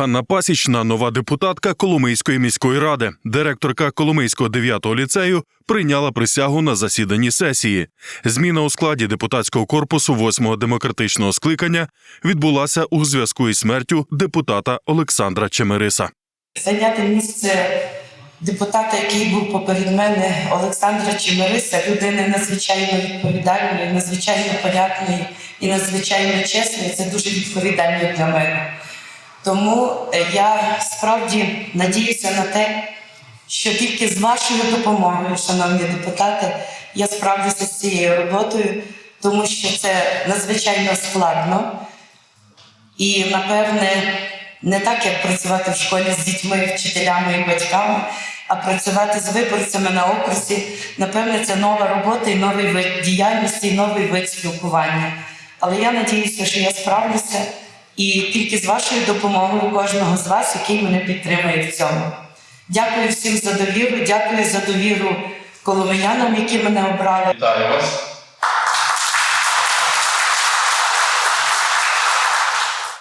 Ганна Пасічна, нова депутатка Коломийської міської ради, директорка Коломийського 9-го ліцею, прийняла присягу на засіданні сесії. Зміна у складі депутатського корпусу 8-го демократичного скликання відбулася у зв'язку із смертю депутата Олександра Чемериса. Зайняти місце депутата, який був поперед мене, Олександра Чемериса, людини надзвичайно відповідальної, надзвичайно порядної і надзвичайно чесної. Це дуже відповідально для мене. Тому е, я справді надіюся на те, що тільки з вашою допомогою, шановні депутати, я справлюся з цією роботою, тому що це надзвичайно складно. І, напевне, не так, як працювати в школі з дітьми, вчителями і батьками, а працювати з виборцями на окрузі. Напевне, це нова робота і новий вид діяльності, і новий вид спілкування. Але я надіюся, що я справлюся і тільки з вашою допомогою кожного з вас, який мене підтримує в цьому. Дякую всім за довіру, дякую за довіру коломиянам, які мене обрали. Вітаю вас.